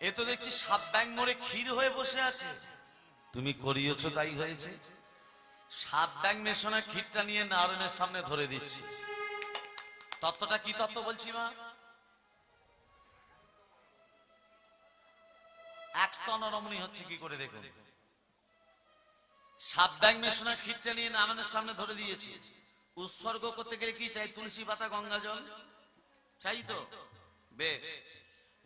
এ তো দেখছি সাত ব্যাং মোড়ে ক্ষীর হয়ে বসে আছে। তুমি করিয়েছ তাই হয়েছে। সাত ব্যাং মেশানো ক্ষীরটা নিয়ে নারায়ণের সামনে ধরে দিচ্ছি। তত্ত্বটা কি তত্ত্ব বলছি মা? এক স্তন রমণী হচ্ছে কি করে দেখুন। সাত ব্যাং মেশানো ক্ষীরটা নিয়ে নারায়ণের সামনে ধরে দিয়েছি। উৎসর্গ করতে গেলে কি চাই? তুলসী পাতা গঙ্গা জল? চাই তো? বেশ।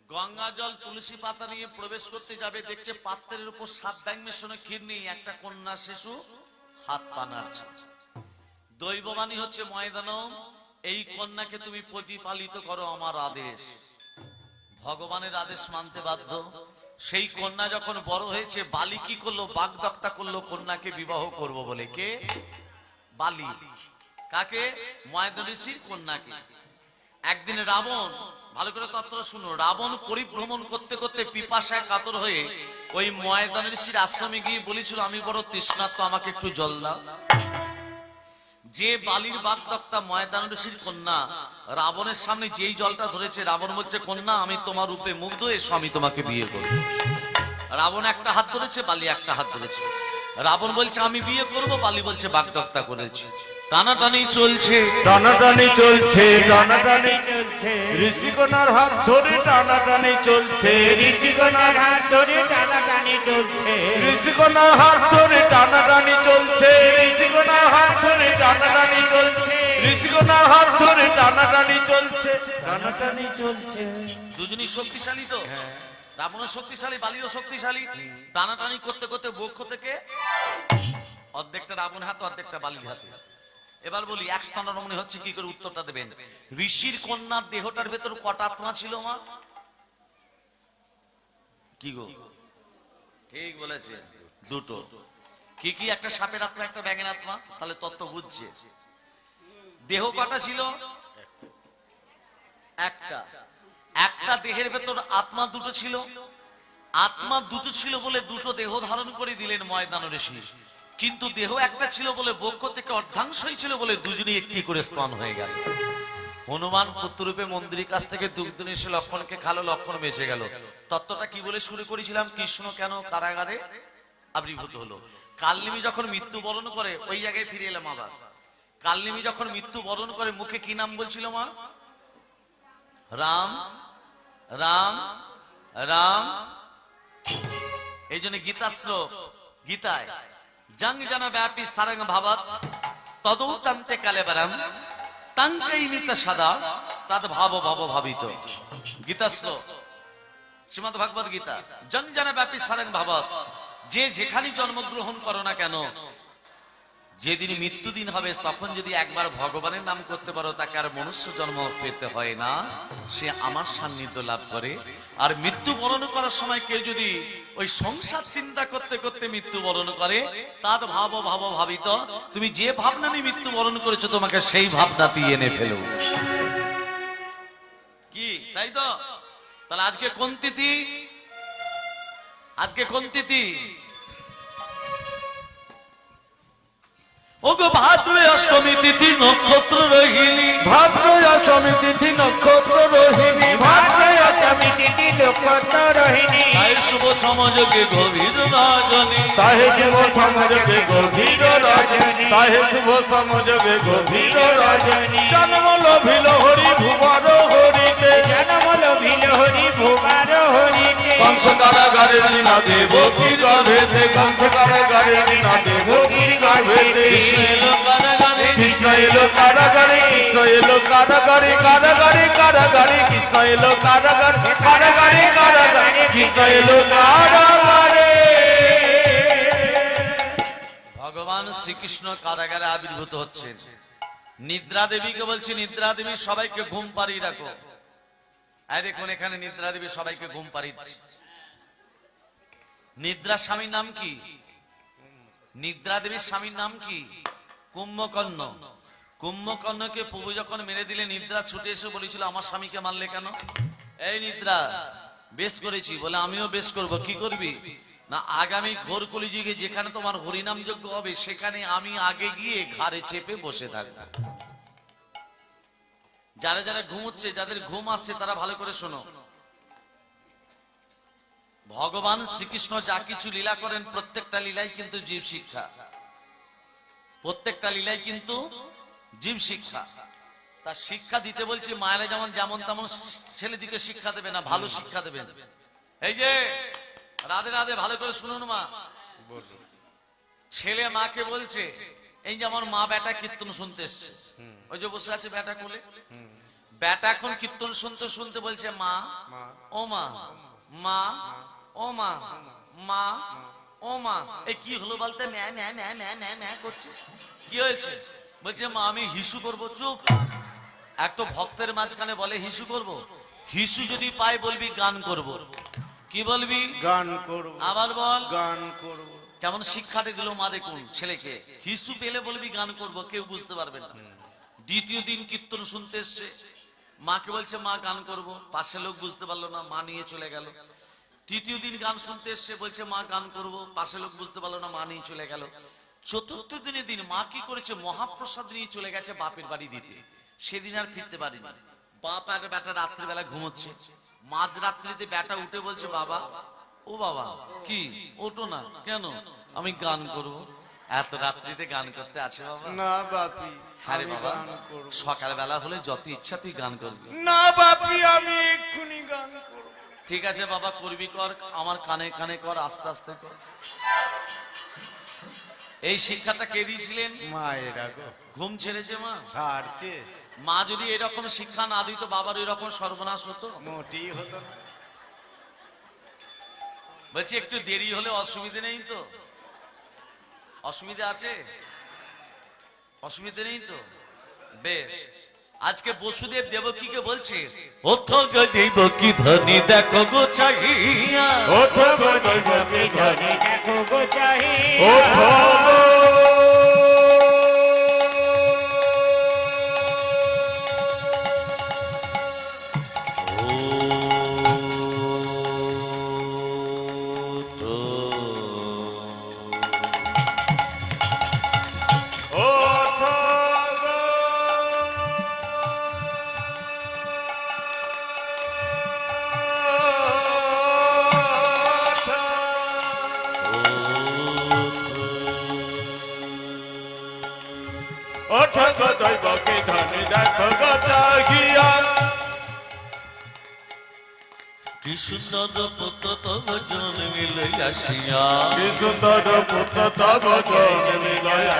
গঙ্গা জল তুলসী পাতা নিয়ে প্রবেশ করতে যাবে দেখছে পাত্রের উপর সাত ব্যাং মেশানো ক্ষীর নেই। একটা কন্যা শিশু হাত পানার নাড়ছে দৈববাণী হচ্ছে, ময়দানম, এই কন্যাকে তুমি প্রতিপালিত করো আমার আদেশ। ভগবানের আদেশ মানতে বাধ্য। সেই কন্যা যখন বড় হয়েছে, বালি কি করল, বাগদত্তা করল, কন্যাকে বিবাহ করব বলে? কে? বালি। কাকে? ময়দন ঋষির কন্যাকে। একদিন রাবণ, ভালো করে তত্ত্ব শুনো, রাবণ পরিভ্রমণ করতে করতে পিপাসায় কাতর হয়ে ওই ময়দান ঋষির আশ্রমে গিয়ে বলেছিল, আমি বড় তৃষ্ণার্ত, আমাকে একটু জল দাও। যে বালির বাগদত্তা ঋষির কন্যা, রাবণের সামনে যেই জলটা ধরেছে, রাবণ বলছে, কন্যা, আমি তোমার রূপে মুগ্ধ, এসো, আমি তোমাকে বিয়ে করব। রাবণ একটা হাত ধরেছে, বালি একটা হাত ধরেছে। রাবণ বলছে, আমি বিয়ে করব। বালি বলছে, বাগদত্তা করেছে। টানাটানি চলছে। টানাটানি চলছে টানাটানি চলছে। ঋষিকোনার হাত ধরে টানাটানি চলছে। ঋষিগণের হাত ধরে টানাটানি চলছে। ঋষিকোনার হাত ধরে টানাটানি চলছে। ঋষিকোনার হাত ধরে টানাটানি চলছে। ঋষিকোনার হাত ধরে টানাটানি চলছে। টানাটানি চলছে। দুজনই শক্তিশালী তো? রাবণের শক্তিশালী বালিও শক্তিশালী। টানাটানি করতে করতে বক্ষ থেকে অর্ধেকটা রাবণ হাত অর্ধেকটা বালির হাতে। এবার বলি এক স্তন রমণী হচ্ছে কি করে উত্তরটা দেবেন? ঋষির কন্যার দেহটার ভেতর কটা আত্মা ছিল মা কি গো? ঠিক বলেছে। দুটো। কি কি? একটা সাপের আত্মা একটা ব্যাঙের আত্মা? তাহলে তত্ত্ব বুঝছে। দেহ কটা ছিল? একটা। একটা দেহের ভেতর আত্মা দুটো ছিল। আত্মা দুটো ছিল বলে দুটো দেহ ধারণ করে দিলেন ময়দান ঋষি। কিন্তু দেহ একটা ছিল বলে বক্ষ থেকে অর্ধাংশই ছিল বলে দুজনই একটি করে স্তন হয়ে গেল। হনুমান পুত্ররূপে মন্দিরের কাছ থেকে দুগ্ধ এসে লক্ষণকে খালো, লক্ষণ বেঁচে গেল। তত্ত্বটা কি বলে শুরু করেছিলাম? কৃষ্ণ কেন কারাগারে আবির্ভূত হলো? কালনিমি যখন মৃত্যু বরণ করে, ওই জায়গায় ফিরে এলাম আবার। কালনিমি যখন মৃত্যু বরণ করে, মুখে কি নাম বলছিল মা? রাম রাম রাম। এই জন্য গীতাশ্র গীতায় জং জন সারং ভাবত তদৌতান্তে কালে বরম তঙ্কৈমিত সদা তদ ভাব ভাব ভাবিত গীতাশ্র শ্রীমদ ভগবত গীতা জন জন সারং ভাবত যে যেখানে জন্মগ্রহণ করো না কেন যেদিন মৃত্যুদিন হবে, তখন যদি একবার ভগবানের নাম করতে পারো, তাকে আর মনুষ্য জন্ম পেতে হয় না। সে আমার সান্নিধ্য লাভ করে। আর মৃত্যু বরণ করার সময় কেউ যদি ওই সংসার চিন্তা করতে করতে মৃত্যু বরণ করে, তার ভাব ভাব ভাবিত, তুমি যে ভাবনা নিয়ে মৃত্যু বরণ করেছ, তোমাকে সেই ভাবনাতেই এনে ফেলো কি? তাই তো? তাহলে আজকে কোন তিথি? আজকে কোন তিথি? ওগো ভাদ্র অষ্টমী তিথি নক্ষত্র রোহিণী। ভাদ্র অষ্টমী তিথি নক্ষত্র রোহিণী। ভাদ্র অষ্টমী তিথি নক্ষত্র রোহিণী তাই শুভ সমাজকে গভীর রাজনী। তাহে শুভ সমাজকে গভীর রজনী। তাহে শুভ সমাজকে গভীর রজনী। জন্ম লভিল হরি ভুবর হরিতে। জনম লোভিল হরি ভুবার হরিতে। কংস কারাগারে দিনা দেব কি গর্ভেতে কংস কারাগারে দিনা দেব কি গর্ভেতে কৃষ্ণ কারাগারে কৃষ্ণ এলো কারাগারে কৃষ্ণ এলো কারাগারে কারাগারে কারাগারে কৃষ্ণ এলো কারাগারে কারাগারে কৃষ্ণ এলো কারাগারে। ভগবান শ্রীকৃষ্ণ কারাগারে আবির্ভূত হচ্ছেন। নিদ্রা দেবীকে বলছি, নিদ্রা দেবী, সবাইকে ঘুম পাড়িয়ে রাখো। এই দেখুন, এখানে নিদ্রা দেবী সবাইকে ঘুম পাড়িয়ে নিদ্রা স্বামীর নাম কি? নিদ্রা দেবীর স্বামীর নাম কি? কুম্ভকর্ণ। কুম্ভকর্ণকে প্রভু যখন মেরে দিলে নিদ্রা ছুটে এসে বলেছিল, আমার স্বামীকে মারলে কেন? এই নিদ্রা, বেশ করেছি। বলে, আমিও বেশ করব, কি করবি? না, আগামী ঘোর কলিযুগে যেখানে তোমার হরিনাম যজ্ঞ হবে, সেখানে আমি আগে গিয়ে ঘাড়ে চেপে বসে থাকব। যারা যারা ঘুমোচ্ছে, যাদের ঘুম আসছে, তারা ভালো করে শোনো। ভগবান শ্রীকৃষ্ণ যা কিছু লীলা করেন, প্রত্যেকটা লীলাই কিন্তু জীব শিক্ষা। প্রত্যেকটা লীলাই কিন্তু জীব শিক্ষা। তার শিক্ষা দিতে বলছি, মায়েরা যেমন যেমন তেমন ছেলেদিকে শিক্ষা দেবে না, ভালো শিক্ষা দেবেন এই যে, রাধে রাধে, ভালো করে শুনুন মা। ছেলে মাকে বলছে, এই যেমন মা বেটা কীর্তন শুনতে এসছে। ওই যে বসে আছে বেটা কোলে। বেটা এখন কীর্তন শুনতে শুনতে বলছে, মা, ও মা মা, ও মা মা ও মা এই কি হলো বলতে? ম্যা ম্যা ম্যা ম্যা ম্যা ম্যা করছে। কি হয়েছে? বলছে মা আমি হিসু করব চুপ। এক তো ভক্তের মাঝখানে বলে হিসু করব? হিসু যদি পাই বলবি গান করব। কি বলবি? গান করব। আবার বল। গান করব। কেমন শিক্ষাটা দিল মা দেখুন ছেলেকে। হিসু পেলে বলবি গান করব। কেউ বুঝতে পারবে না। দ্বিতীয় দিন কীর্তন শুনতে এসছে। মাকে বলছে মা গান করব। পাশে লোক বুঝতে পারল না মা নিয়ে চলে গেল। তৃতীয় দিন গান শুনতে এসছে বলছে মা গান করব। পাশে লোক বুঝতে পারল না মা নিয়ে চলে গেল। চতুর্থ দিনের দিন মা কি করেছে? মহাপ্রসাদ নিয়ে চলে গেছে বাপের বাড়ি দিতে। সেদিন আর ফিরতে পারিনি। বাপ আর বেটা রাত্রিবেলা ঘুমোচ্ছে। মাঝ রাত্রিতে বেটা উঠে বলছে বাবা ও বাবা কি? ওটো না। কেন? আমি গান করব। এত রাত্রিতে গান করতে আছে বাবা? না বাপি আরে বাবা সকালবেলা হলে যত ইচ্ছা তুই গান করবি। না বাপি আমি এক্ষুনি গান করব। ঠিক আছে বাবা করবি কর আমার কানে কানে কর আস্তে আস্তে কর। এই শিক্ষাটা কে দিয়েছিলেন? মায়েরা ঘুম ছেড়েছে মা? ছাড়ছে। মা যদি এরকম শিক্ষা না দিত বাবার ওই রকম সর্বনাশ হতো? মোটি হতো বলছি একটু দেরি হলে অসুবিধে নেই তো? অসুবিধা আছে? অসুবিধে নেই তো? বেশ। আজকে বসুদেব দেবকীকে বলছে ওঠো গো দেবকী ধনী দেখো গো চাহিয়া। ওঠো গো দৈবকী ধনী দেখো গো চাহিয়া। ওঠো গো কৃষ্ণর পুত তব জন মিলাইয়া কৃষ্ণর পুত তব জন মিলাইয়া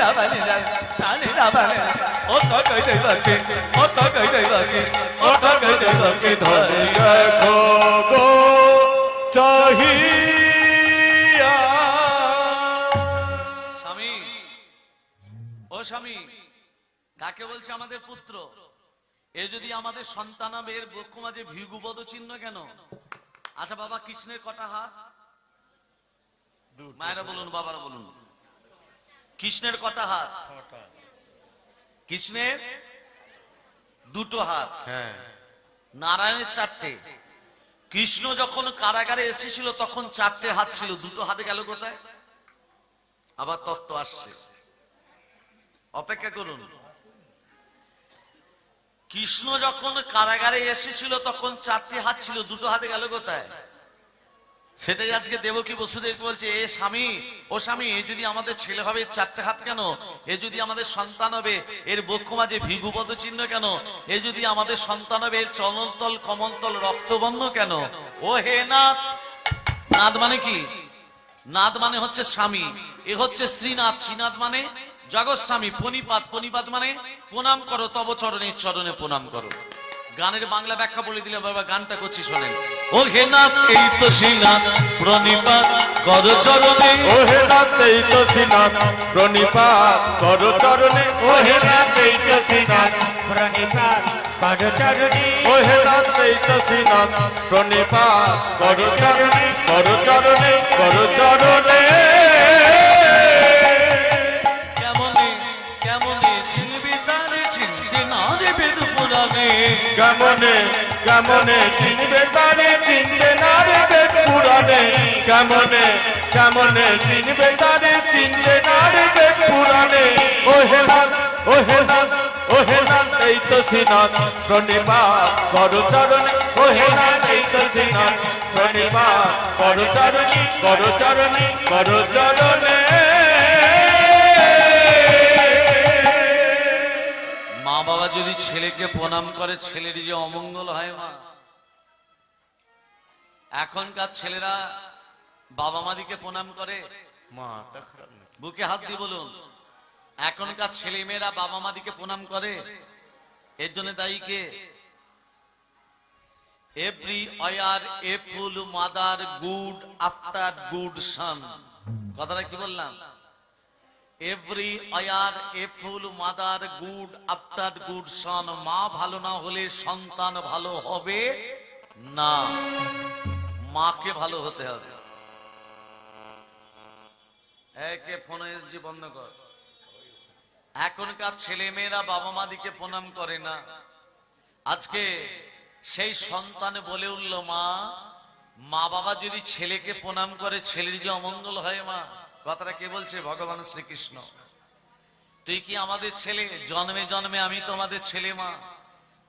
đá bắn lên đây sáng lên đá bắn lên ốt tối cởi đầy vật kia ốt tối cởi đầy vật kia ốt tối cởi đầy vật kia thôi cái khổ bố cho hi স্বামী ও স্বামী কাকে বলছে আমাদের পুত্র এ যদি আমাদের সন্তানাবের বক্ষ মাঝে ভিগুপদ চিহ্ন কেন আচ্ছা বাবা কৃষ্ণের কটা হাত মায়েরা বলুন বাবারা বলুন কৃষ্ণের কটা হাত? কৃষ্ণের দুটো হাত। হ্যাঁ। নারায়ণের চারটে। কৃষ্ণ যখন কারাগারে এসেছিল তখন চারটে হাত ছিল। দুটো হাতে গেল কোথায়? আবার তত্ত্ব আসছে। অপেক্ষা করুন। কৃষ্ণ যখন কারাগারে এসেছিল তখন চারটে হাত ছিল। দুটো হাতে গেল কোথায়? সেটাই আজকে দেবকী বসুদেব বলছে, এ স্বামী, ও স্বামী, এ যদি আমাদের ছেলে হবে চারটে হাত কেন? এ যদি আমাদের সন্তান হবে, এর বক্ষ মাঝে ভিগুপদ চিহ্ন কেন? এ যদি আমাদের সন্তান হবে, এর চলনতল কমলতল রক্তবর্ণ কেন? ও হে নাথ। নাথ মানে কি? নাথ মানে হচ্ছে স্বামী, এ হচ্ছে শ্রীনাথ। শ্রীনাথ মানে জগৎস্বামী পনিপাত পনিপাত মানে প্রণাম করো, তব চরণে চরণে প্রণাম করো। গানের বাংলা ব্যাখ্যা বলে দিলে বাবা, গানটা করছি, শোনেন। ও হে নাথ এই তো শ্রীনাথ প্রণিপাত কর চরণে। ও হে নাথ এই তো শ্রীনাথ প্রণিপাত কর চরণে। ও হে নাথ এই তো শ্রীনাথ প্রণিপাত কর চরণে। ও নাথ এই তো শ্রীনাথ প্রণিপাত কর চরণে কর চরণে কর চরণে। কেমনে কেমনে চিনবি তারে? চিনবে না রে কেমনে কেমনে চিনবে তারে? চিনবে না রে ও হে নাথ ও হে নাথ ও হে নাথ এই তো কর চরণে ও হে নাথ এই তো কর চরণে চরণে চরণে মা বাবা যদি ছেলেকে প্রণাম করে, ছেলের যে অমঙ্গল হয় মা। এখনকার ছেলেরা বাবা মাদিকে প্রণাম করে? বুকে হাত দিয়ে বলুন এখনকার ছেলে মেয়েরা বাবা মাদিকে প্রণাম করে। এর জন্য দায়ী কে? Every hour a full mother good after good son. কথাটা কি বললাম? Every hour a full mother good after good son. মা ভালো না হলে সন্তান ভালো হবে না। মাকে ভালো হতে হবে। একে ফোনে এসছি বন্ধ কর। এখনকার ছেলে মেয়েরা বাবা মা দিকে প্রণাম করে না। আজকে সেই সন্তান বলে উঠল, মা মা বাবা যদি ছেলেকে প্রণাম করে, ছেলের যে অমঙ্গল হয়, মা। কথাটা কে বলছে? ভগবান শ্রীকৃষ্ণ। তুই কি আমাদের ছেলে? জন্মে জন্মে আমি তোমাদের ছেলে, মা।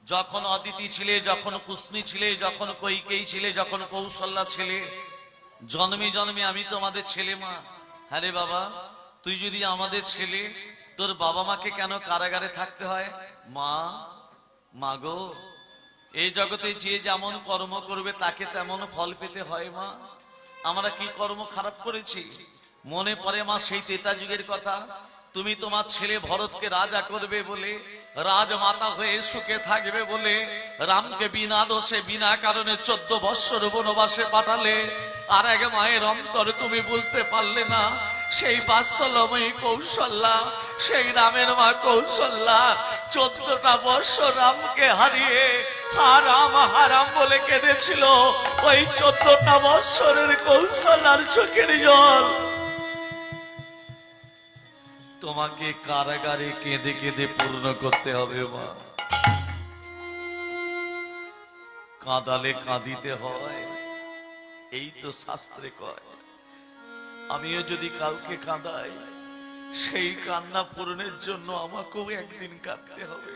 যখন অদিতি ছিলে, যখন কুসমি ছিলে, যখন কৈকেই ছিলে, যখন কৌশল্যা ছিলে, জন্মে জন্মে আমি তোমাদের ছেলে মা। হ্যাঁ রে বাবা, তুই যদি আমাদের ছেলে, তোর বাবা মাকে কেন কারাগারে থাকতে হয়? মা মা গো, এই জগতে যে যেমন কর্ম করবে, তাকে তেমন ফল পেতে হয় মা। আমরা কি কর্ম খারাপ করেছি? মনে পড়ে মা সেই তেতা যুগের কথা। তুমি তোমার ছেলে ভরতকে রাজা করবে বলে, রাজমাতা হয়ে সুখে থাকবে বলে, রামকে বিনা দোষে, বিনা কারণে চোদ্দ বৎসর বনবাসে পাঠালে, আর এক মায়ের অন্তর তুমি বুঝতে পারলে না, সেই বাৎসল্যময়ী কৌশল্যা, সেই রামের মা কৌশল্যা, চোদ্দটা বর্ষ রামকে হারিয়ে হারাম হারাম বলে কেঁদেছিল ওই চোদ্দটা বৎসরের কৌশল্যার চোখের জল। তোমাকে কারাগারে কেঁদে কেঁদে পূর্ণ করতে হবে, মা। কাঁদালে কাঁদিতে হয়, এই তো শাস্ত্রে কয়। আমিও যদি কাউকে কাঁদাই, সেই কান্না পূরণের জন্য আমাকেও একদিন কাঁদতে হবে।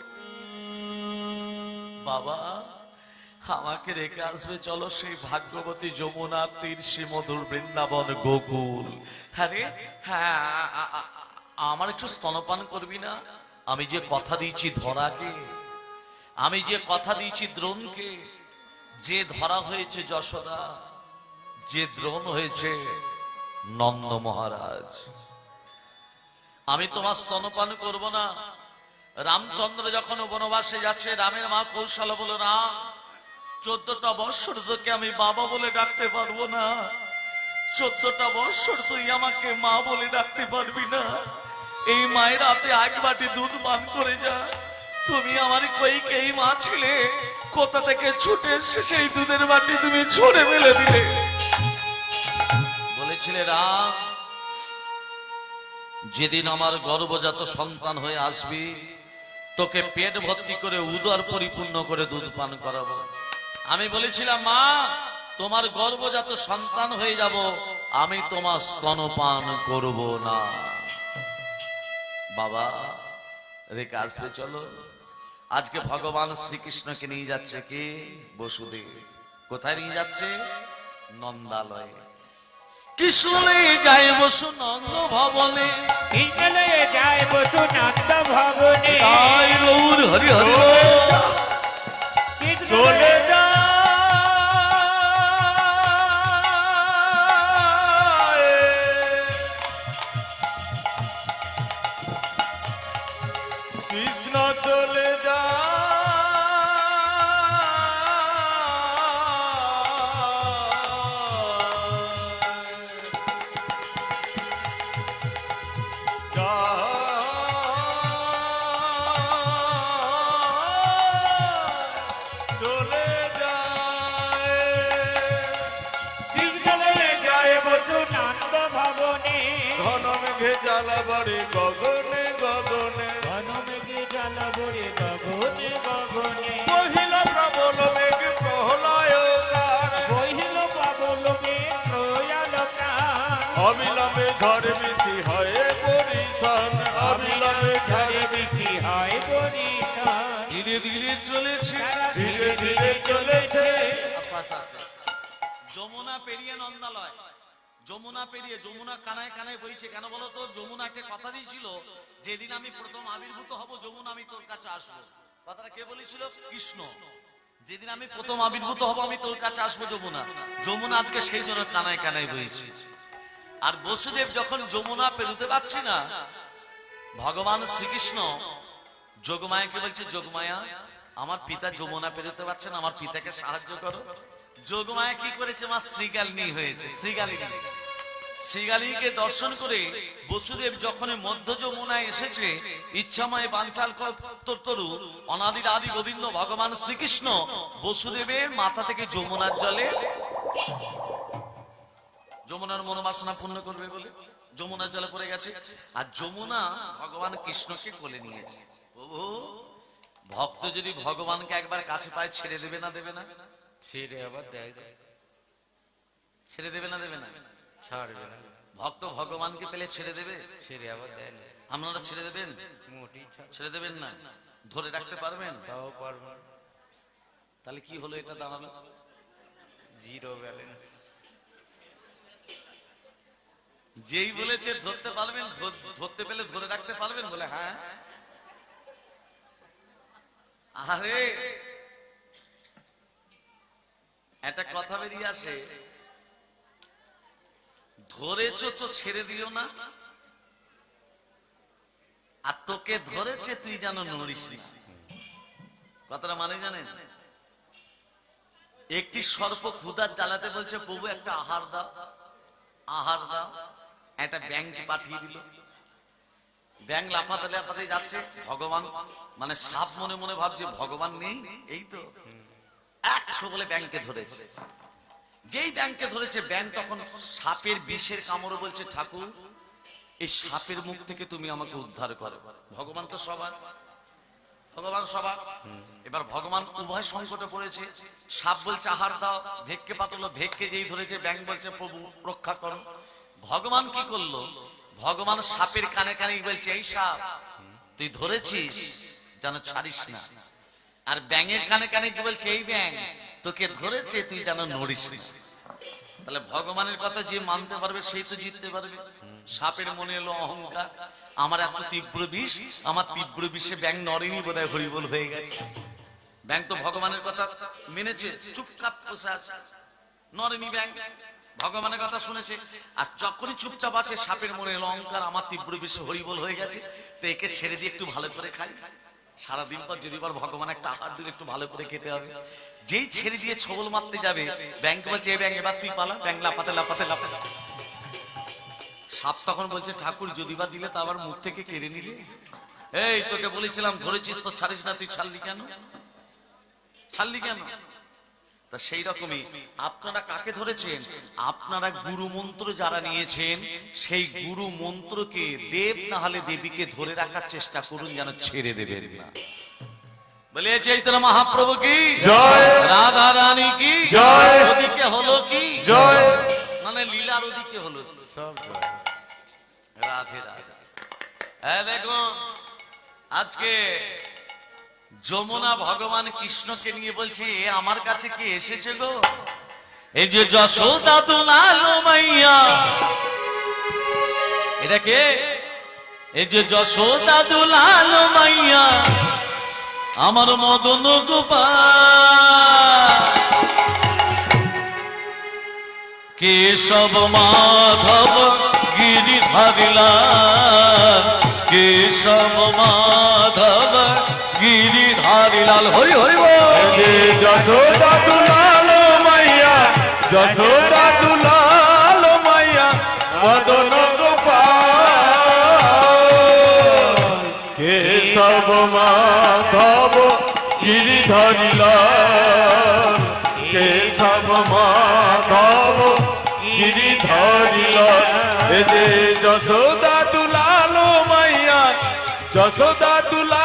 বাবা, আমাকে রেখে আসবে, চলো সেই ভাগ্যবতী যমুনা তীর্ষি মধুর বৃন্দাবন, গোকুল। হ্যাঁ হ্যাঁ আমার একটু স্তনপান করবি না? আমি যে কথা দিয়েছি ধরাকে, আমি যে কথা দিয়েছি দ্রোণকে, যে ধরা হয়েছে যশোদা, যে দ্রোণ হয়েছে নন্দ মহারাজ। আমি তোমার স্তনপান করব না। রামচন্দ্র যখন বনবাসে যাচ্ছে, রামের মা কৌশল বলো না, চোদ্দটা বৎসর তোকে আমি বাবা বলে ডাকতে পারব না। চোদ্দটা বৎসর তুই আমাকে মা বলে ডাকতে পারবি না। এই মায়ের হাতে এক বাটি দুধ পান করে যা। তুমি আমার কই এই মা ছিলে? কোথা থেকে ছুটে এসে সেই দুধের বাটি তুমি ছড়ে ফেলে দিলে? বলেছিলে, রাম, যেদিন আমার গর্ভজাত সন্তান হয়ে আসবি, তোকে পেট ভর্তি করে উদর পরিপূর্ণ করে দুধ পান করাবো। আমি বলেছিলাম, মা, তোমার গর্ভজাত সন্তান হয়ে যাব, আমি তোমার স্তনপান করব না। বাবা রেখে আসবে চলো। আজকে ভগবান শ্রীকৃষ্ণকে নিয়ে যাচ্ছে কি? বসুদেব। কোথায় নিয়ে যাচ্ছে? নন্দালয়ে। কৃষ্ণ যায় বসু নন্দ ভবনে যায় বসু নন্দ ভবনে হরি হরি। চলে যায় চলে যায়। যায় বসু নন্দ ভবনে। ঘন মেঘে জ্বালা বাড়ি গগনে গগনে। ঘন মেঘে জল ভরে গগনে গগনে। মহিল প্রবল মেঘ প্রহলায় কার বহিল পাবল মে প্রয়াল অবিলম্বে ঝড় চলেছে যমুনা পেরিয়ে নন্দালয়। যমুনা পেরিয়ে যমুনা কানায় কানায় বইছে। কেন বলো তো? যমুনাকে কথা দিয়েছিল যেদিন আমি প্রথম আবির্ভূত হব যমুনা আমি তোর কাছে আসব। কথাটা কে বলেছিল? কৃষ্ণ। যেদিন আমি প্রথম আবির্ভূত হব আমি তোর কাছে আসব যমুনা। যমুনা আজকে সেই জন্য কানায় কানায় বইছে। আর বসুদেব যখন যমুনা পেরুতে পারছি না ভগবান শ্রীকৃষ্ণ যোগমায়াকে বলছে যোগমায়া আমার পিতা যমুনা পেরোতে পারছেন আমার পিতাকে সাহায্য করো। যোগমায়া কি করেছে? মা শ্রীগালিনী হয়েছে। শ্রীগালিনী। শ্রীগালিনীকে দর্শন করে বসুদেব যখন মধ্য যমুনায় এসেছে ইচ্ছাময় বাঞ্চাল তরু অনাদির আদি গোবিন্দ ভগবান শ্রীকৃষ্ণ বসুদেবের মাথা থেকে যমুনার জলে যমুনার মনোবাসনা পূর্ণ করবে বলে যমুনার জলে পড়ে গেছে। আর যমুনা ভগবান কৃষ্ণকে কোলে নিয়েছে। প্রভু ভক্ত যদি ভগবানকে একবার কাছে পায় ছেড়ে দেবে না দেবে না? ছেড়ে আবার দেয়। ছেড়ে দেবে না দেবে না? ছাড়বে না। ভক্ত ভগবানকে পেলে ছেড়ে দেবে? ছেড়ে আবার দেয় না। আপনারা ছেড়ে দেবেন? ছেড়ে দেবেন না? ধরে রাখতে পারবেন? তাও পারব না। তাহলে কি হলো এটা দাঁড়াল? Zero balance. যেই বলেছে ধরতে পারবেন ধরতে পেলে ধরে রাখতে পারবেন বলে হ্যাঁ? আরে একটা কথা বেরিয়ে আসে। ধরেছ তো ছেড়ে দিও না। আর তোকে ধরেছে তুই যেন নড়িস কথাটা মানে জানেন? একটি সর্প ক্ষুদার জ্বালাতে বলছে প্রভু একটা আহার দাও। আহার দাও। একটা ব্যাংক পাঠিয়ে দিল। ব্যাংক লাফাতে লাফাতে যাচ্ছে। ভগবান মানে সাপ মনে মনে ভাবছে, ভগবান নেই? এই তো। একশো বলে ব্যাংকে ধরেছে। যেই ব্যাংকে ধরেছে ব্যাংক তখন সাপের বিষের কামড় বলছে, ঠাকুর, এই সাপের মুখ থেকে তুমি আমাকে উদ্ধার করো। ভগবান তো সবার। ভগবান সবার। এবার ভগবান উভয় সংকটে পড়েছে। সাপ বলছে, আহার দাও, ভেককে পাতলো, ভেককে যেই ধরেছে ব্যাংক বলছে, প্রভু, রক্ষা করো। ভগবান কি করল? ভগবান সাপের কানে কানে বলছে, এই সাপ, তুই ধরেছিস? যেন ছাড়িস না। আর ব্যাঙের কানে কানে কি বলছে, এই ব্যাং তোকে ধরেছে, তুই যেন নড়িস তাহলে ভগবানের কথা যে মানতে পারবে সেই তো জিততে পারবে। সাপের মনে এলো অহংকার। আমার এত তীব্র বিষ, আমার তীব্র বিষে ব্যাং নড়েনি বোধহয়, হরিবল হয়ে গেছে। ব্যাং তো ভগবানের কথা মেনেছে। চুপচাপ আছে। নরেনি ব্যাং ভগবানের কথা শুনেছে। আর যখনই চুপচাপ আছে, সাপের মনে এলো অহংকার আমার তীব্র বিষে হরিবল হয়ে গেছে। তো একে ছেড়ে দিয়ে একটু ভালো করে খাই। সারাদিন পর যদি ভগবান একটা আহার দিলে একটু ভালো করে খেতে হবে। যেই ছেড়ে দিয়ে ছবল মারতে যাবে ব্যাংক বলছে এই ব্যাংক এবার তুই পালা। ব্যাংক লাফাতে লাফাতে লাফাতে। সাপ তখন বলছে, ঠাকুর, যদি বা দিলে তা আবার মুখ থেকে কেড়ে নিলে? এই, তোকে বলেছিলাম, ধরেছিস তো ছাড়িস না, তুই ছাড়লি কেন? ছাড়লি কেন? তা সেই রকমই আপনারা কাকে ধরেছেন? আপনারা গুরু মন্ত্র যারা নিয়েছেন সেই গুরু মন্ত্রকে দেব না হলে দেবীকে ধরে রাখার চেষ্টা করুন যেন ছেড়ে দেবেন না। বলে চৈতন্য মহাপ্রভু কি? জয়। রাধা রানী কি? জয়। ওদিকে হলো কি? জয়। মানে লীলার ওদিকে হলো কি? রাধে রাধে। হ্যাঁ দেখুন আজকে যমুনা ভগবান কৃষ্ণকে নিয়ে বলছে এ আমার কাছে কি এসেছে গো? এই যে যশোদা দুলালো মাইয়া। এটা কে? এই যে যশোদা দুলালো মাইয়া। আমার মদন গোপাল কেশব মাধব গিরি ধারিলা। কেশব মাধব ধারিলাল হরি হরি যশোদা দুলাল মাইয়া, যশোদা দুলাল মাইয়া, মদন গোপাল। কে সব মাধব গিরি ধরিলা কে সব মাধব গিরি ধরিলা এ যশোদা দুলাল মাইয়া, যশোদা দুলাল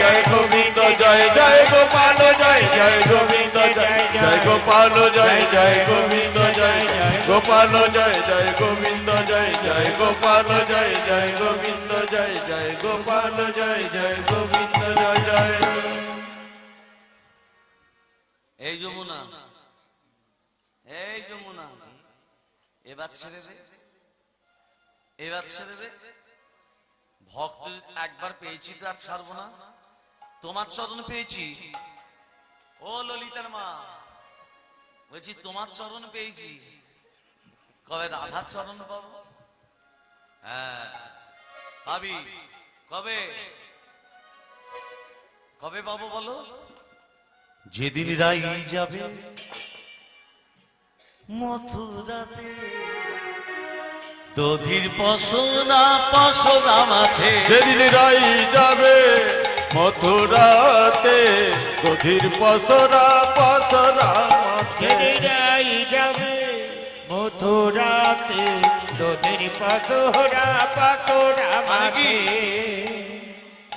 জয় গোবিন্দ জয় জয় গোপাল জয় জয় গোবিন্দ জয় জয় গোপাল জয় জয় গোবিন্দ জয় গোপাল জয় জয় গোবিন্দ জয় জয় গোপাল জয় জয় গোবিন্দ জয় জয় গোপাল জয় জয় গোবিন্দ জয় জয় এই যমুনা এই যমুনা এবার ছেড়ে দে এবার ছেড়ে দে ভক্ত একবার পেয়েছি তো আর ছাড়বো না তোমার চরণ পেয়েছি। ও ললিতার মা, বলছি তোমার চরণ পেয়েছি। কবে রাধার চরণ পাবো? হ্যাঁ। পাবি কবে? কবে পাবো বলো? যেদিন রাই যাবে, মথুরাতে। দধির পশরা পশরা মাঠে। যেদিন রাই যাবে মথুরাতে গধীর পসরা পসরা মাথে যাই যাবে। মথুরাতে পাথরা মানে কি? মাঠে।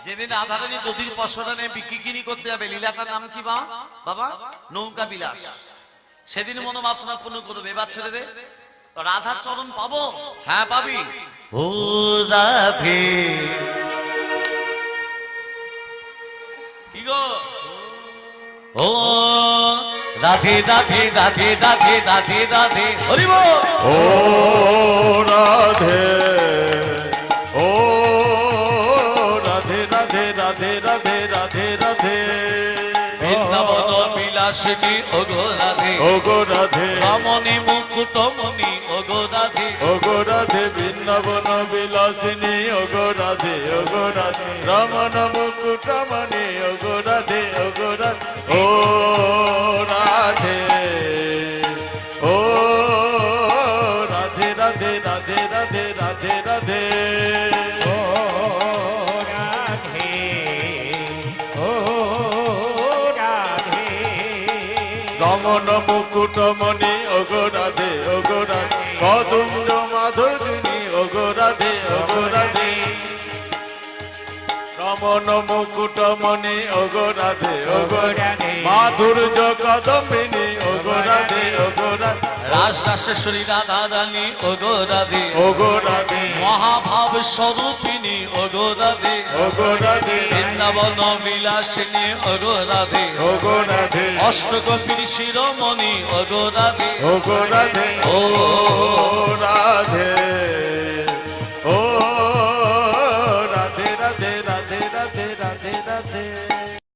যেদিন রাধারানী দধির পশরা নিয়ে বিক্রি কিনি করতে যাবে লীলাটার নাম কি বা বাবা নৌকা বিলাস। সেদিন মনোবাসনা পূর্ণ করবে এবার ছেড়ে দে। রাধার চরণ পাবো? হ্যাঁ পাবি। ও রাধে। ও রাধে রাধে রাধে রাধে রাধে রাধে। হরিব ও রাধে ও রাধে রাধে রাধে রাধে রাধে রাধে। বৃন্দাবন বিলাসিনী ওগো রাধে। ও গো রাধে। রমণী মুকুটমণি ওগো রাধে ও গো রাধে। বৃন্দাবন ও গো রাধে ও গো রাধে ও গো রাধে। ও গো রাধে রাধে ও রাধে রাধে ও ও গো রাধে ও গো রাধে কদুম্ব মাধুরিণী রমন মুকুটমণি ও গো রাধে ও গো রাধে মাধুর্য কদম্বিনী ও গো রাধে ও গো রাধে রাস রাসেশ্বরী রাধা রানী ওগো রাধে ও গো রাধে মহাভাব স্বরূপিনী ওগো রাধে ও গো রাধে বৃন্দাবন বিলাসিনী ওগো রাধে ও গো রাধে অষ্টগোপীর শিরোমণি ওগো রাধে ও গো রাধে ও ও রাধে that's it.